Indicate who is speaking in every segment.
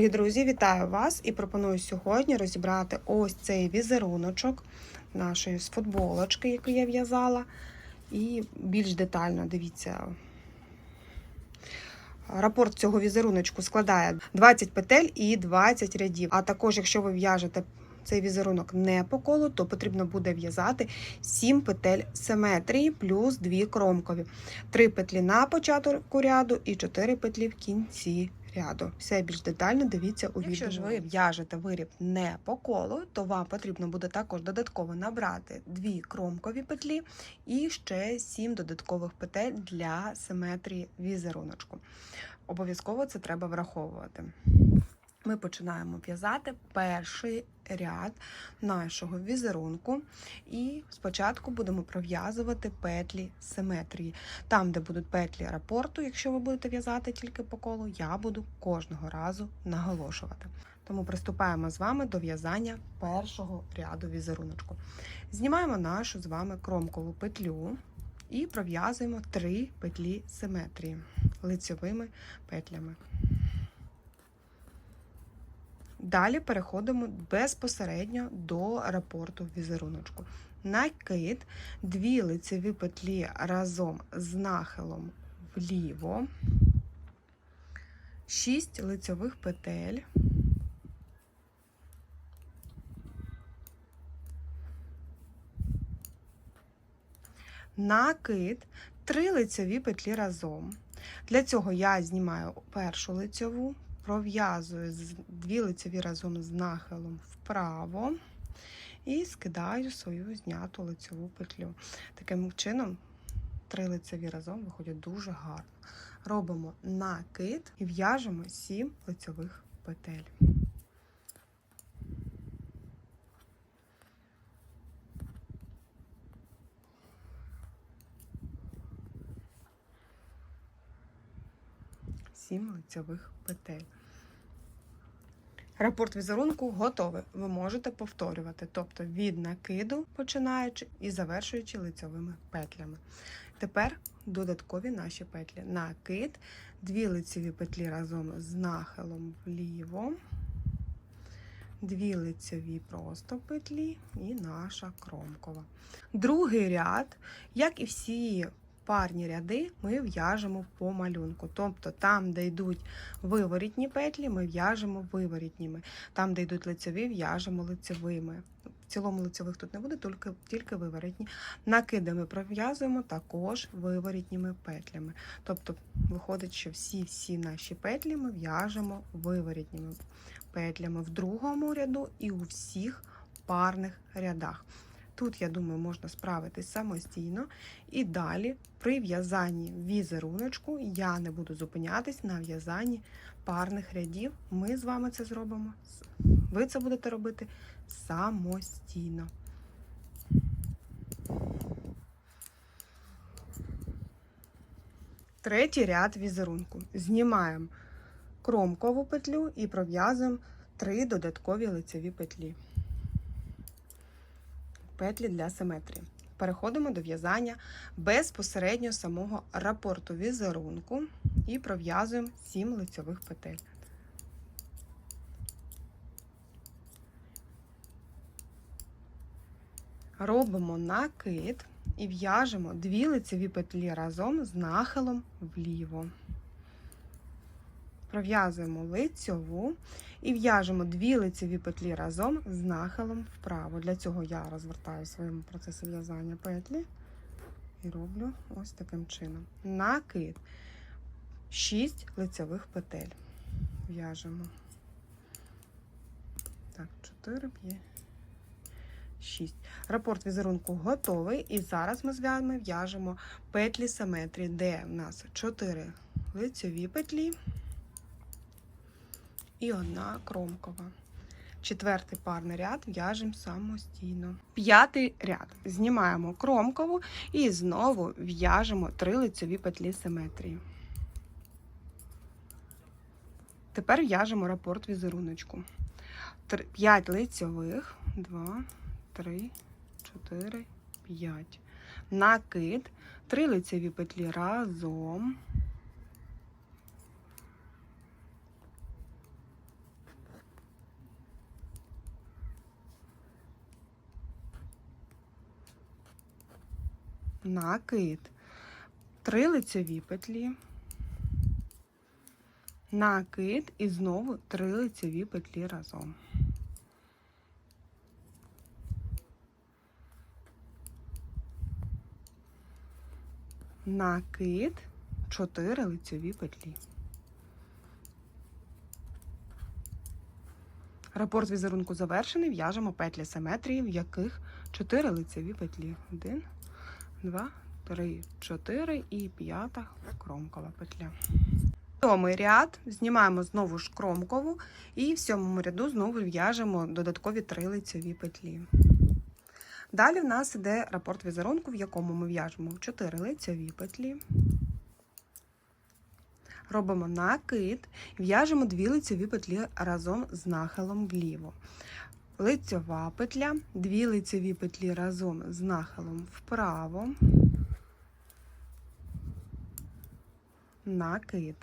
Speaker 1: Дорогі друзі, вітаю вас і пропоную сьогодні розібрати ось цей візеруночок нашої з футболочки, яку я в'язала. І більш детально дивіться. Рапорт цього візеруночку складає 20 петель і 20 рядів. А також, якщо ви в'яжете цей візерунок не по колу, то потрібно буде в'язати 7 петель симетрії плюс 2 кромкові. 3 петлі на початку ряду і 4 петлі в кінці ряду. Все більш детально дивіться у відео. Якщо ж ви в'яжете виріб не по колу, то вам потрібно буде також додатково набрати 2 кромкові петлі і ще 7 додаткових петель для симетрії візеруночку. Обов'язково це треба враховувати. Ми починаємо в'язати перший ряд нашого візерунку, і спочатку будемо пров'язувати петлі симетрії. Там, де будуть петлі рапорту, якщо ви будете в'язати тільки по колу, я буду кожного разу наголошувати. Тому приступаємо з вами до в'язання першого ряду візеруночку. Знімаємо нашу з вами кромкову петлю і пров'язуємо три петлі симетрії лицевими петлями. Далі переходимо безпосередньо до рапорту візеруночку. Накид, дві лицеві петлі разом з нахилом вліво, 6 лицевих петель, накид, 3 лицеві петлі разом. Для цього я знімаю першу лицеву, пров'язую дві лицеві разом з нахилом вправо і скидаю свою зняту лицеву петлю. Таким чином, три лицеві разом виходять дуже гарно. Робимо накид і в'яжемо 7 лицевих петель. Сім лицевих петель. Рапорт візерунку готовий. Ви можете повторювати, тобто від накиду, починаючи і завершуючи лицевими петлями. Тепер додаткові наші петлі. Накид, дві лицеві петлі разом з нахилом вліво, дві лицеві просто петлі і наша кромкова. Другий ряд, як і всі парні ряди ми в'яжемо по малюнку. Тобто там, де йдуть виворітні петлі, ми в'яжемо виворітніми. Там, де йдуть лицеві, в'яжемо лицевими. В цілому лицевих тут не буде, тільки тільки виворітні. Накиди ми пров'язуємо також виворітніми петлями. Тобто, виходить, що всі-всі наші петлі ми в'яжемо виворітніми петлями в другому ряду і у всіх парних рядах. Тут, я думаю, можна справитись самостійно. І далі, при в'язанні візеруночку, я не буду зупинятись на в'язанні парних рядів. Ми з вами це зробимо. Ви це будете робити самостійно. Третій ряд візерунку. Знімаємо кромкову петлю і пров'язуємо три додаткові лицеві петлі петлі для симетрії. Переходимо до в'язання безпосередньо самого рапорту візерунку і пров'язуємо 7 лицьових петель. Робимо накид і в'яжемо дві лицеві петлі разом з нахилом вліво. Пров'язуємо лицьову і в'яжемо дві лицеві петлі разом з нахилом вправо. Для цього я розвертаю в своєму процесі в'язання петлі і роблю ось таким чином. Накид 6 лицевих петель. В'яжемо. Так, 4, 5, 6. Рапорт візерунку готовий. І зараз ми з в'яжемо петлі симетрії, де в нас 4 лицеві петлі і одна кромкова. Четвертий парний ряд в'яжемо самостійно. П'ятий ряд. Знімаємо кромкову і знову в'яжемо три лицеві петлі симетрії. Тепер в'яжемо рапорт візеруночку. 5 лицьових, 2, 3, 4, 5. Накид, 3 лицеві петлі разом. Накид, три лицеві петлі, накид і знову три лицеві петлі разом. Накид, 4 лицеві петлі. Рапорт візерунку завершений. В'яжемо петлі симетрії, в яких 4 лицеві петлі. 1, 2, 3, 4 і п'ята кромкова петля. Сьомий ряд знімаємо знову ж кромкову і в сьомому ряду знову в'яжемо додаткові 3 лицеві петлі. Далі в нас іде рапорт візерунку, в якому ми в'яжемо 4 лицеві петлі. Робимо накид в'яжемо 2 лицеві петлі разом з нахилом вліво. Лицьова петля, 2 лицеві петлі разом з нахилом вправо. Накид.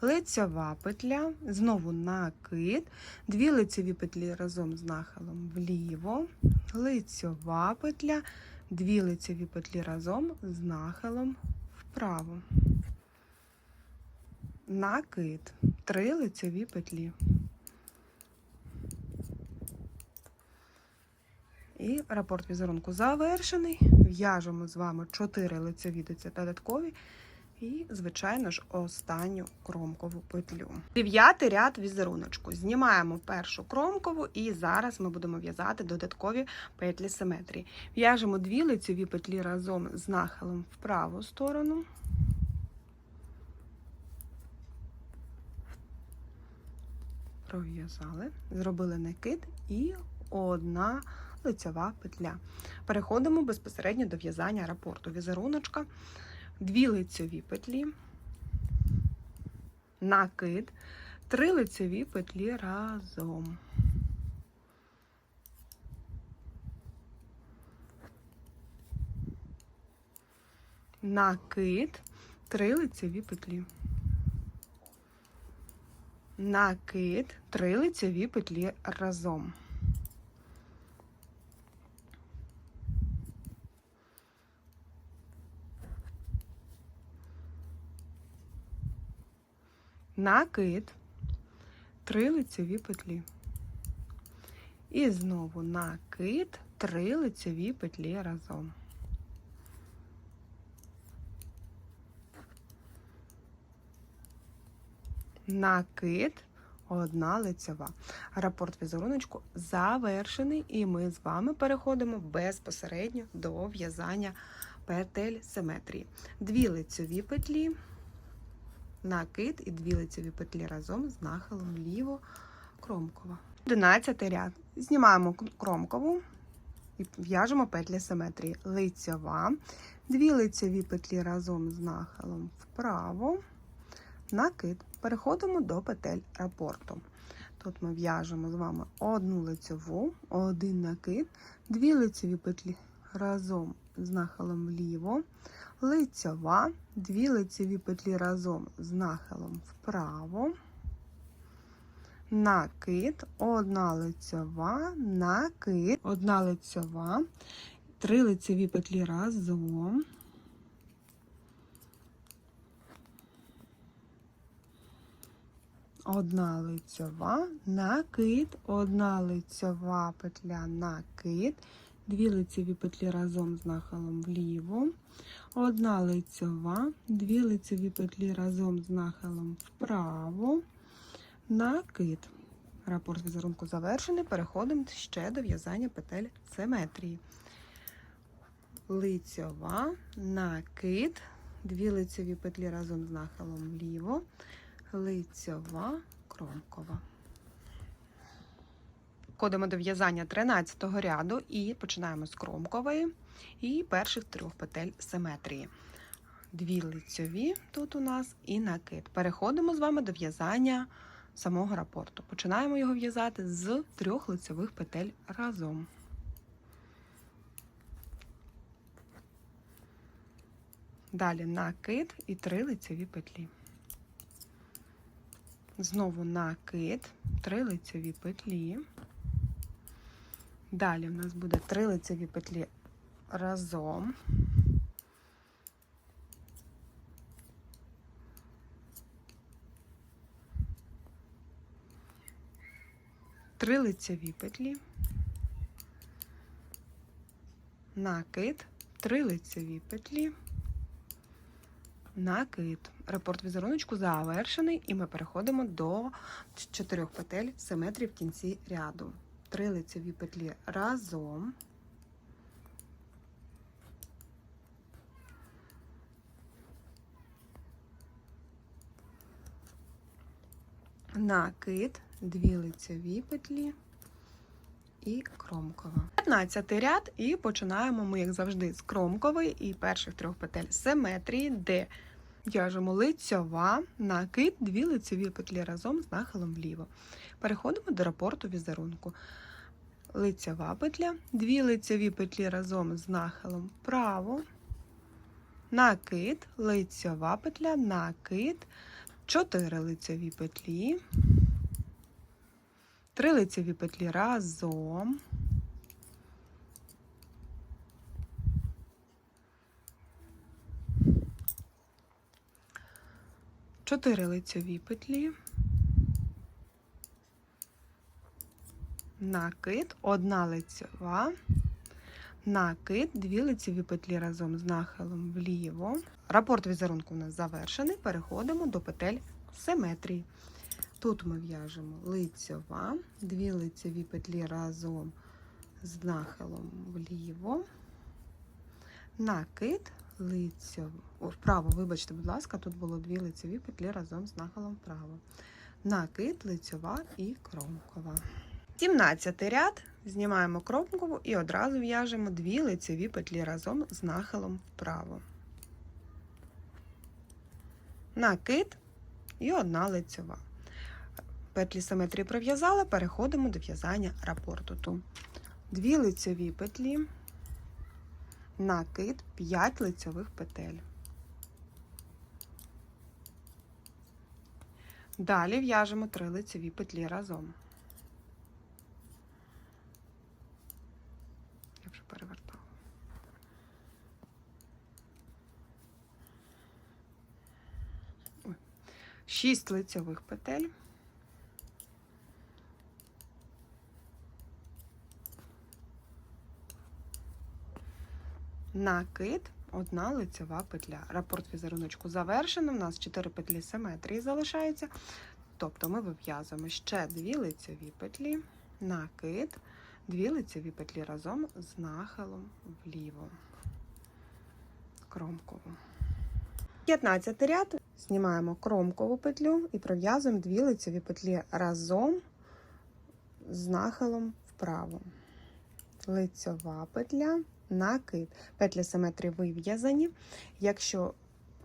Speaker 1: Лицьова петля, знову накид, 2 лицеві петлі разом з нахилом вліво, лицьова петля, 2 лицеві петлі разом з нахилом вправо. Накид, 3 лицеві петлі. І рапорт візерунку завершений. В'яжемо з вами 4 лицеві додаткові і, звичайно ж, останню кромкову петлю. Дев'ятий ряд візеруночку. Знімаємо першу кромкову, і зараз ми будемо в'язати додаткові петлі симетрії. В'яжемо дві лицеві петлі разом з нахилом в праву сторону. Пров'язали, зробили накид і одна лицева петля. Переходимо безпосередньо до в'язання рапорту візеруночка дві лицеві петлі, накид, три лицеві петлі разом. Накид, три лицеві петлі. Накид, три лицеві петлі разом. Накид, три лицеві петлі. І знову накид, три лицеві петлі разом. Накид, одна лицева. Рапорт візеруночку завершений, і ми з вами переходимо безпосередньо до в'язання петель симетрії. Дві лицеві петлі накид і дві лицеві петлі разом з нахилом ліво кромкова. 11 ряд. Знімаємо кромкову і в'яжемо петлі симетрії. Лицьова, дві лицеві петлі разом з нахилом вправо, накид. Переходимо до петель рапорту. Тут ми в'яжемо з вами одну лицеву, один накид, дві лицеві петлі разом з нахилом вліво, лицьова, дві лицеві петлі разом з нахилом вправо, накид, одна лицьова, накид, одна лицьова, три лицеві петлі разом. Одна лицьова, накид, одна лицьова петля, накид, дві лицеві петлі разом з нахилом вліво, одна лицьова, дві лицеві петлі разом з нахилом вправо, накид. Рапорт візерунку завершений. Переходимо ще до в'язання петель симетрії. Лицьова, накид, дві лицеві петлі разом з нахилом вліво, лицьова, кромкова. Переходимо до в'язання 13 ряду і починаємо з кромкової і перших трьох петель симетрії. Дві лицьові тут у нас і накид. Переходимо з вами до в'язання самого рапорту. Починаємо його в'язати з трьох лицьових петель разом. Далі накид і три лицеві петлі. Знову накид, три лицеві петлі. Далі в нас буде три лицеві петлі разом. Три лицеві петлі, накид, три лицеві петлі, накид. Репорт візеруночку завершений, і ми переходимо до чотирьох петель симетрії в кінці ряду. Три лицеві петлі разом. Накид, дві лицеві петлі і кромкова. 15 ряд, і починаємо ми, як завжди, з кромкової і перших трьох петель симетрії, де в'яжемо лицьова, накид, дві лицеві петлі разом з нахилом вліво. Переходимо до рапорту візерунку. Лицьова петля, дві лицеві петлі разом з нахилом вправо, накид, лицьова петля, накид, 4 лицеві петлі, 3 лицеві петлі разом, Чотири лицеві петлі, накид, одна лицева, накид, дві лицеві петлі разом з нахилом вліво. Рапорт візерунку у нас завершений. Переходимо до петель симетрії. Тут ми в'яжемо лицьова, дві лицеві петлі разом з нахилом вліво, накид, лицьов... О, вправо, вибачте, будь ласка, тут було дві лицеві петлі разом з нахилом вправо. Накид, лицьова і кромкова. 17 ряд знімаємо кромкову і одразу в'яжемо дві лицеві петлі разом з нахилом вправо. Накид і одна лицьова. Петлі симетрії прив'язали, переходимо до в'язання рапорту. Дві лицеві петлі, накид, 5 лицьових петель. Далі в'яжемо три лицеві петлі разом. Я вже перевертала. Ой. 6 лицевих петель. Накид, одна лицева петля. Рапорт візеруночку завершено. У нас 4 петлі симетрії залишаються. Тобто ми вив'язуємо ще 2 лицеві петлі, накид, 2 лицеві петлі разом з нахилом вліво. Кромкову. 15 ряд. Знімаємо кромкову петлю і пров'язуємо 2 лицеві петлі разом з нахилом вправо. Лицьова петля, накид. Петлі симетрії вив'язані. Якщо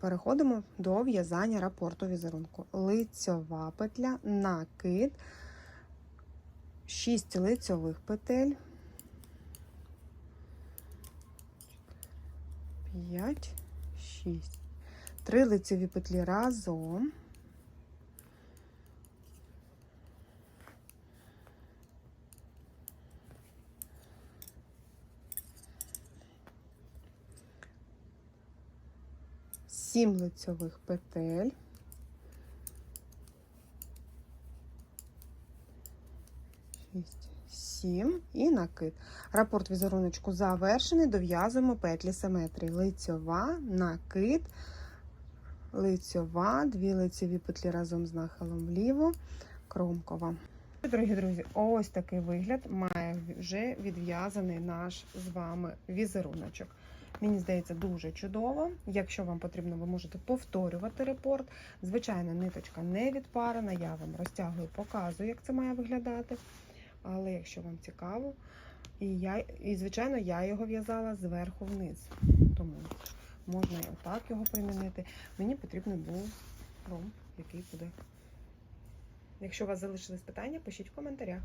Speaker 1: переходимо до в'язання рапорту візерунку. Лицьова петля, накид, 6 лицьових петель, 5, 6. 3 лицеві петлі разом. Сім лицьових петель. Шість, сім і накид. Рапорт візеруночку завершений. Дов'язуємо петлі симетрії. Лицьова, накид, лицьова, дві лицеві петлі разом з нахилом вліво, кромкова. Дорогі друзі, ось такий вигляд має вже відв'язаний наш з вами візеруночок. Мені здається, дуже чудово. Якщо вам потрібно, ви можете повторювати репорт. Звичайно, ниточка не відпарена, я вам розтягую, показую, як це має виглядати. Але якщо вам цікаво, і, я, і звичайно, я його в'язала зверху вниз. Тому можна і отак його примінити. Мені потрібен був ром, який буде. Якщо у вас залишились питання, пишіть в коментарях.